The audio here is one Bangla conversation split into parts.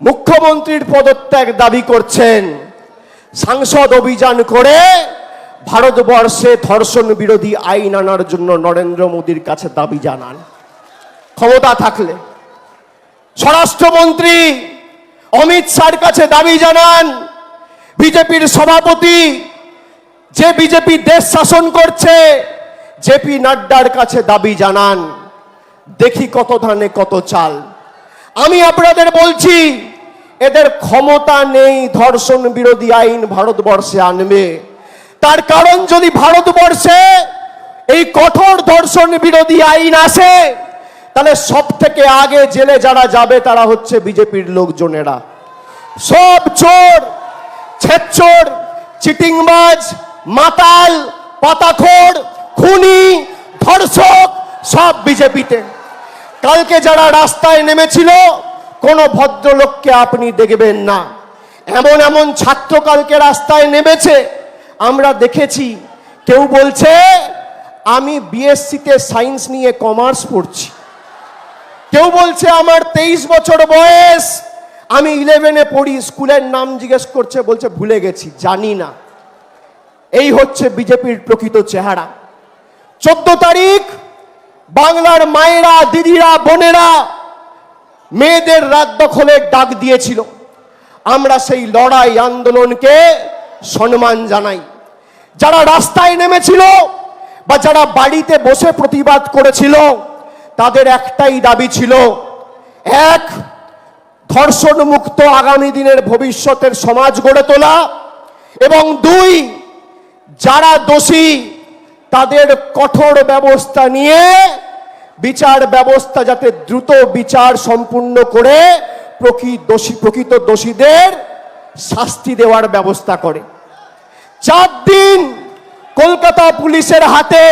মুখ্যমন্ত্রীর পদত্যাগ দাবি করছেন। সাংসদ অভিযান করে ভারতবর্ষে ধর্ষণ বিরোধী আইন আনার জন্য নরেন্দ্র মোদীর কাছে দাবি জানান। ক্ষমতা থাকলে। স্বরাষ্ট্রমন্ত্রী অমিত শাহর কাছে দাবি জানান, বিজেপির সভাপতি যে বিজেপি দেশ শাসন করছে জেপি নাড্ডার কাছে দাবি জানান, দেখি কত ধানে কত চাল। আমি আপনাদের বলছি, এদের ক্ষমতা নেই ধর্ষণ বিরোধী আইন ভারতবর্ষে আনবে। তার কারণ যদি ভারতবর্ষে এই কঠোর ধর্ষণ বিরোধী আইন আসে, তাহলে সব থেকে আগে জেলে যারা যাবে তারা হচ্ছে বিজেপির লোকজনেরা। সব চোর ছেচ্চোর চিটিংবাজ, মাতাল, পাতাখোর, খুনি, ধর্ষক, সব বিজেপিতে। কালকে যারা রাস্তায় নেমেছিল, কোনো ভদ্রলোককে আপনি দেখবেন না। এমন এমন ছাত্র কালকে রাস্তায় নেমেছে, আমরা দেখেছি, কেউ বলছে, আমি বিএসসিতে সায়েন্স নিয়ে কমার্স পড়ছি। কেউ বলছে, আমার তেইশ বছর বয়স, আমি ইলেভেনে পড়ি। স্কুলের নাম জিজ্ঞেস করছে, বলছে, ভুলে গেছি, জানি না। এই হচ্ছে বিজেপির প্রকৃত চেহারা। চোদ্দ তারিখ বাংলার মায়েরা, দিদিরা, বোনেরা মেয়েদের রাত দখলের ডাক দিয়েছিল। আমরা সেই লড়াই আন্দোলনকে সম্মান জানাই। যারা রাস্তায় নেমেছিল বা যারা বাড়িতে বসে প্রতিবাদ করেছিল, তাদের একটাই দাবি ছিল, এক, ধর্ষণ মুক্ত আগামী দিনের ভবিষ্যতের সমাজ গড়ে তোলা। এবং দুই, যারা দোষী তাদের কঠোর ব্যবস্থা নিয়ে বিচার ব্যবস্থা যাতে দ্রুত বিচার সম্পূর্ণ করে প্রকৃত দোষী প্রকৃত দোষীদের শাস্তি দেওয়ার ব্যবস্থা করে। চার দিন কলকাতা পুলিশের হাতে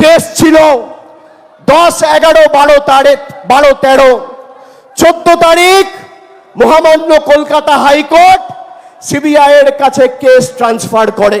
কেস ছিল। দশ, এগারো, বারো তারিখ, বারো, তেরো। চোদ্দ তারিখ মহামান্য কলকাতা হাইকোর্ট সিবিআই এর কাছে কেস ট্রান্সফার করে।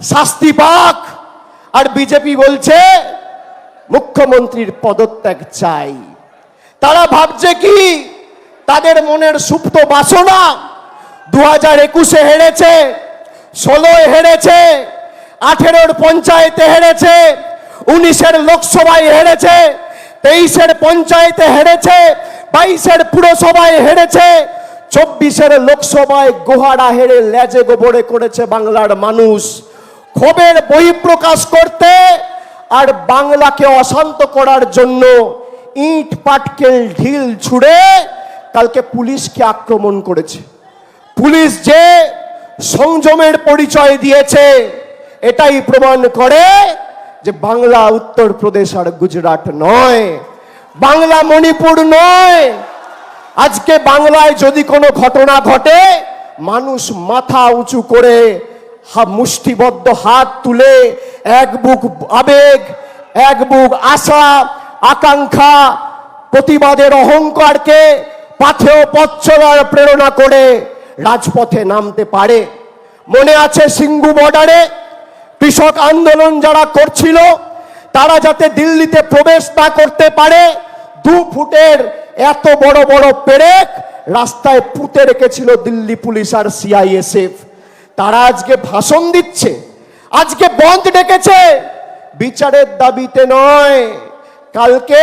শাস্তি পাক। আর বিজেপি বলছে, মুখ্যমন্ত্রীর পদত্যাগ চাই। তারা ভাবছে কি? তাদের মনের সুপ্ত বাসনা দু হাজার একুশে হেরেছে, ষোলোয় হেরেছে, আঠেরোর পঞ্চায়েতে হেরেছে, উনিশের লোকসভায় হেরেছে, তেইশের পঞ্চায়েতে হেরেছে, বাইশের পুরসভায় হেরেছে, চব্বিশের লোকসভায় গোহারা হেরে লেজে গোবরে করেছে বাংলার মানুষ। ক্ষোভের বহিঃপ্রকাশ করতে আর বাংলাকে অশান্ত করার জন্য ইট, পাটকেল, ঢিল ছুড়ে কালকে পুলিশকে আক্রমণ করেছে। পুলিশ যে সংযমের পরিচয় দিয়েছে, এটাই প্রমাণ করে যে বাংলা উত্তরপ্রদেশ আর গুজরাট নয়, বাংলা মণিপুর নয়। আজকে বাংলায় যদি কোনো ঘটনা ঘটে, মানুষ মাথা উঁচু করে মুষ্টিবদ্ধ হাত তুলে এক বুক আবেগ, এক বুক আশা, আকাঙ্ক্ষা, প্রতিবাদের অহংকারকে পাথেও পথ চলার প্রেরণা করে রাজপথে নামতে পারে। মনে আছে সিঙ্গু বর্ডারে কৃষক আন্দোলন যারা করছিল, তারা যাতে দিল্লিতে প্রবেশ না করতে পারে, দু ফুটের এত বড় বড় পেরেক রাস্তায় পুঁতে রেখেছিল দিল্লি পুলিশ আর সিআইএসএফ তারা আজকে ভাষণ দিচ্ছে, আজকে বন্ধ ডেকেছে। বিচারের দাবিতে নয়, কালকে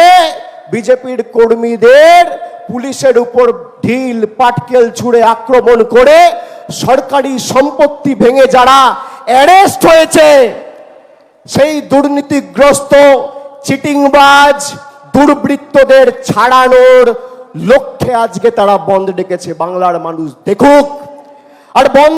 বিজেপির কর্মীদের পুলিশের উপর ঢিল, পাটকেল ছুঁড়ে আক্রমণ করে সরকারি সম্পত্তি ভেঙে যারা অ্যারেস্ট হয়েছে, সেই দুর্নীতিগ্রস্ত, চিটিংবাজ, দুর্বৃত্তদের ছাড়ানোর লক্ষ্যে আজকে তারা বন্ধ ডেকেছে। বাংলার মানুষ দেখুক, আর বন্ধ